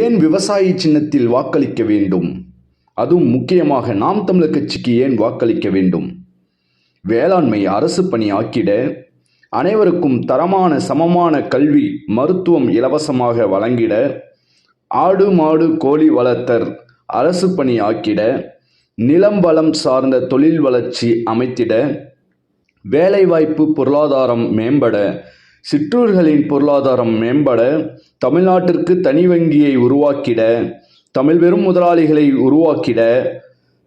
ஏன் விவசாயி சின்னத்தில் வாக்களிக்க வேண்டும்? அதுவும் முக்கியமாக நாம் தமிழர் கட்சிக்கு ஏன் வாக்களிக்க வேண்டும்? வேளாண்மை அரசு பணி ஆக்கிட அனைவருக்கும் தரமான சமமான கல்வி மருத்துவம் இலவசமாக வழங்கிட ஆடு மாடு கோழி வளர்த்தர் அரசு பணி ஆக்கிட நிலம் வளம் சார்ந்த தொழில் வளர்ச்சி அமைத்திட வேலைவாய்ப்பு பொருளாதாரம் மேம்பட சிற்றூர்களின் பொருளாதாரம் மேம்பட தமிழ்நாட்டிற்கு தனி வங்கியை உருவாக்கிட தமிழ் பெரும் முதலாளிகளை உருவாக்கிட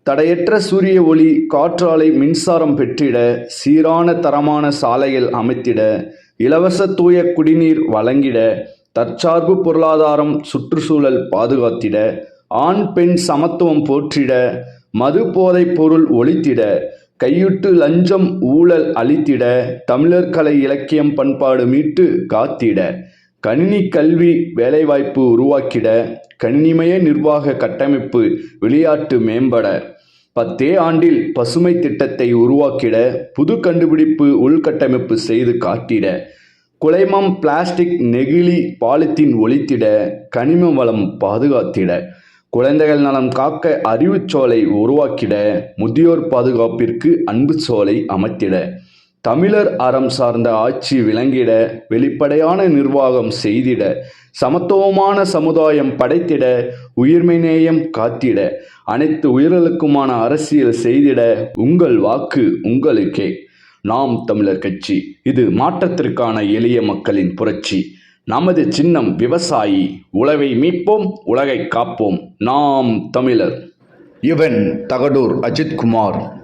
தடையற்ற சூரிய ஒளி காற்றாலை மின்சாரம் பெற்றிட சீரான தரமான சாலைகள் அமைத்திட இலவச தூய குடிநீர் வழங்கிட தற்சார்பு பொருளாதாரம் சுற்றுச்சூழல் பாதுகாத்திட ஆண் பெண் சமத்துவம் போற்றிட மது போதைப் பொருள் ஒழித்திட கையுட்டு லஞ்சம் ஊழல் அழித்திட தமிழர் கலை இலக்கியம் பண்பாடு மீட்டு காத்திட கணினி கல்வி வேலைவாய்ப்பு உருவாக்கிட கணினிமய நிர்வாக கட்டமைப்பு விளையாட்டு மேம்பட பத்தே ஆண்டில் பசுமை திட்டத்தை உருவாக்கிட புது கண்டுபிடிப்பு உள்கட்டமைப்பு செய்து காட்டிட குலைமம் பிளாஸ்டிக் நெகிழி பாலித்தீன் ஒழித்திட கனிம வளம் பாதுகாத்திட குழந்தைகள் நலம் காக்க அறிவுச்சோலை உருவாக்கிட முதியோர் பாதுகாப்பிற்கு அன்பு சோலை அமைத்திட தமிழர் அறம் சார்ந்த ஆட்சி விளங்கிட வெளிப்படையான நிர்வாகம் செய்திட சமத்துவமான சமுதாயம் படைத்திட உயிர்மை நேயம் காத்திட அனைத்து உயிர்களுக்குமான அரசியல் செய்திட உங்கள் வாக்கு உங்களுக்கே. நாம் தமிழர் கட்சி இது மாற்றத்திற்கான எளிய மக்களின் புரட்சி. நமது சின்னம் விவசாயி உழவை மீட்போம் உலகை காப்போம். நாம் தமிழர். இவன் தகடூர் அஜித்குமார்